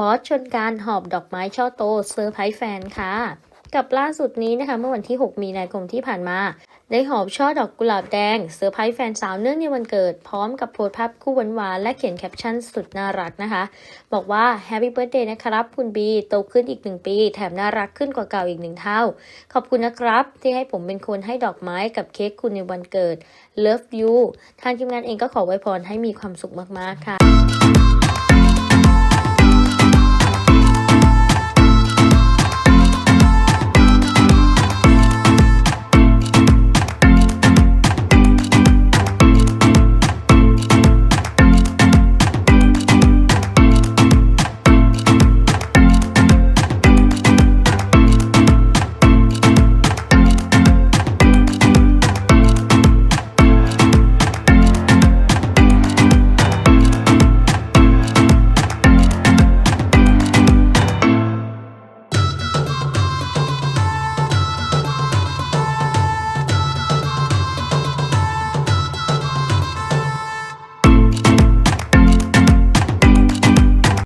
บอสชนการหอบดอกไม้ช่อโตเซอร์ไพรส์แฟนค่ะ กับล่าสุดนี้นะคะ เมื่อวันที่ 6 มีนาคมที่ผ่านมา ได้หอบช่อดอกกุหลาบแดงเซอร์ไพรส์แฟนสาวเนื่องในวันเกิด พร้อมกับโพสภาพคู่หวานๆและเขียนแคปชั่นสุดน่ารักนะคะ บอกว่า Happy Birthday นะครับ คุณบีโตขึ้นอีกหนึ่งปี แถมน่ารักขึ้นกว่าเก่าอีกหนึ่งเท่า ขอบคุณนะครับ ที่ให้ผมเป็นคนให้ดอกไม้กับเค้กคุณในวันเกิด Love you ทางทีมงานเองก็ขอไว้พรให้มีความสุขมากๆค่ะ